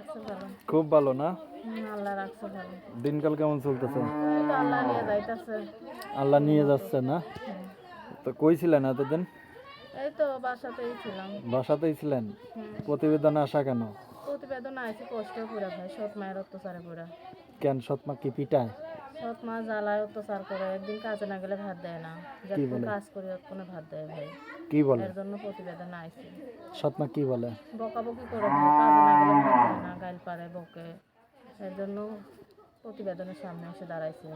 রাখছে ভালো। খুব ভালো না? আল্লাহ রাখছে ভালো। দিনকাল কেমন চলতেছে? আল্লাহ নিয়ে যাইতেছে। আল্লাহ নিয়ে যাচ্ছে না? তো কই ছিলেন এতদিন? এই তো বাসাতেই ছিলাম। বাসাতেই ছিলেন? প্রতিবেদন আসা কেন? প্রতিবেদন আসে কষ্ট পুরা ভাই সৎ মায়ের অত্যাচারে পুরা কেন সৎমা কি পিটায়? সৎ মা জ্বালায় অত্যাচার করে একদিন কাজে না গেলে ভাত দেয় না। যখন কাজ করি কোনো ভাত দেয় ভাই। কি বলে? এর জন্য প্রতিবেদন আইছি। সৎমা কি বলে? বকাবকি করে কাজে না গেলে ভাত দেয় না গাইল পারে বকে। এর জন্য প্রতিবেদনের সামনে এসে দাঁড়াইছি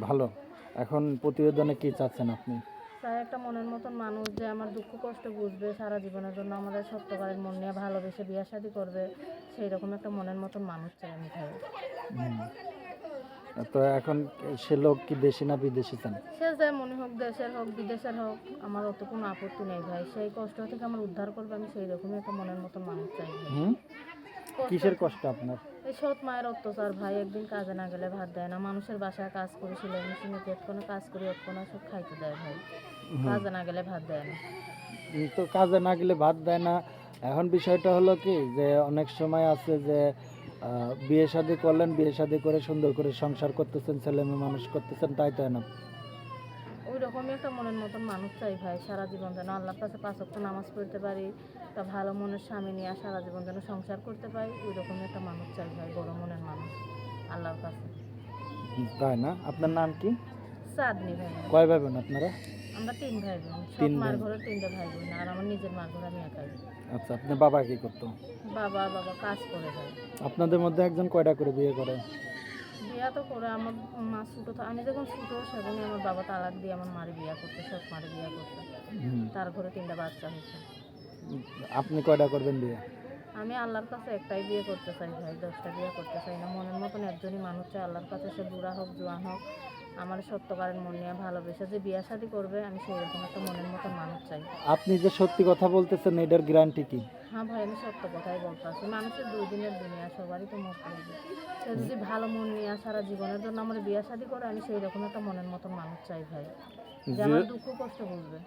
ভালো। এখন প্রতিবেদনে কি চাচ্ছেন আপনি? তাই একটা মনের মতন মানুষ যে আমার দুঃখ কষ্ট বুঝবে সারা জীবনের জন্য আমাদের সত্যকারের মন নিয়ে ভালোবেসে বিয়ে শাদি করবে সেই রকম একটা মনের মতন মানুষ চাই আমি ভাই। হুম। তো এখন সে লোক কি দেশি না বিদেশি চান সে যে মনে হোক দেশের হোক বিদেশের হোক আমার অত কোনো আপত্তি নেই ভাই। সেই কষ্ট থেকে আমার উদ্ধার করবে আমি সেই রকমই একটা মনের মতো মানুষ চাই হুম? কিসের কষ্ট আপনার? এই সৎ মায়ের অত্যাচার ভাই একদিন কাজে না গেলে ভাত দেয় না। মানুষের বাসায় কাজ করি সেলাই মেশিনে পেট কোনো কাজ করি কোনো সব খাইতে দেয় ভাই। কাজে না গেলে ভাত দেয় না। তো কাজে না গেলে ভাত দেয় না। এখন বিষয়টা হলো কি যে অনেক সময় আছে যে বিয়ে শাদি করলেন বিয়ে শাদি করে সুন্দর করে সংসার করতেছেন ছেলে মেয়ে মানুষ করতেছেন তাই তাই না? ওই রকমই একটা মনের মতন মানুষ চাই ভাই সারা জীবন যেন আল্লাহর কাছে পাঁচ ওয়াক্ত নামাজ পড়তে পারি একটা ভালো মনের স্বামী নিয়ে সারা জীবন যেন সংসার করতে পারি ওই রকমই একটা মানুষ চাই ভাই বড় মনের মানুষ আল্লাহর কাছে। তাই না? আপনার নাম কি? চাঁদনি ভাই। কয় ভাই বোন আপনারা? আমরা তিন ভাই বোন সব তিন মার ঘরে তিনটা ভাই বোন আর আমার নিজের মার ঘরে আমি একাই। আচ্ছা আপনার বাবা কি করতো? বাবা বাবা কাজ করে আপনাদের মধ্যে একজন কয়টা করে বিয়ে করে? বিয়া তো করে আমার মা ছোটো থা- আমি যখন ছোটো সেখানে আমার বাবা তালাক দিয়ে আমার মারে বিয়া করতে সব মারে বিয়া করতে। হুম। তার ঘরে তিনটা বাচ্চা হয়েছে। আপনি কয়টা করবেন বিয়ে? আমি আল্লাহর কাছে একটাই বিয়ে করতে চাই ভাই দশটা বিয়ে করতে চাই না। মনের মতন একজনই মানুষ চাই আল্লাহর কাছে সে বুড়া হোক জোয়ান হোক আমার সত্যকারের মন নিয়ে ভালোবেসে যে বিয়া শাদি করবে আমি সেই রকম একটা মনের মতন মানুষ চাই। আপনি যে সত্যি কথা বলতেছেন এটার গ্যারান্টি কি? হ্যাঁ ভাই আমি সত্য কথাই বলতে আছি মানুষের দুই দিনের দুনিয়া সবারই তো মত করবে সে যদি ভালো মন নিয়ে সারা জীবনের জন্য আমার বিয়া শাদি করে আমি সেই রকম একটা মনের মতন মানুষ চাই ভাই যে আমার দুঃখ কষ্ট বুঝবে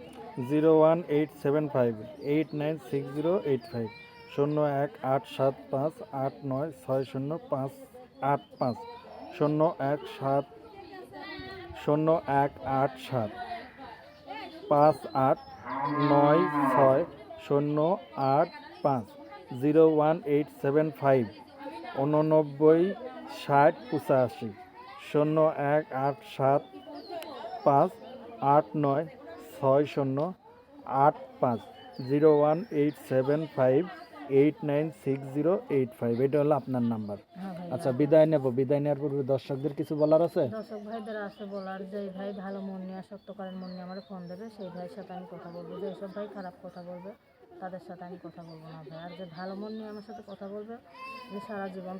zero one eight seven five eight nine six zero eight five. শূন্য এক আট সাত পাঁচ আট নয় ছয় শূন্য পাঁচ আট পাঁচ। শূন্য এক সাত, শূন্য এক আট সাত, পাঁচ আট নয় ছয় শূন্য আট পাঁচ। Zero one eight seven five, উননব্বই ষাট পঁচাশি। শূন্য এক আট সাত পাঁচ আট নয় ছয় শূন্য আট পাঁচ। Zero one eight seven five eight nine six zero eight five এটা হলো আপনার নাম্বার। হ্যাঁ আচ্ছা বিদায় নেব। বিদায় নেওয়ার পূর্বে দর্শকদের কিছু বলার আছে? দর্শক ভাইদের আছে বলার যে ভাই ভালো মন নিয়ে সত্যকারের মন নিয়ে আমার ফোন দেবে সেই ভাইয়ের সাথে আমি কথা বলব। যে এসব ভাই খারাপ কথা বলবে তাদের সাথে আমি কথা বলব না ভাই আর যে ভালো মন নিয়ে আমার সাথে কথা বলবে আমি সারা জীবন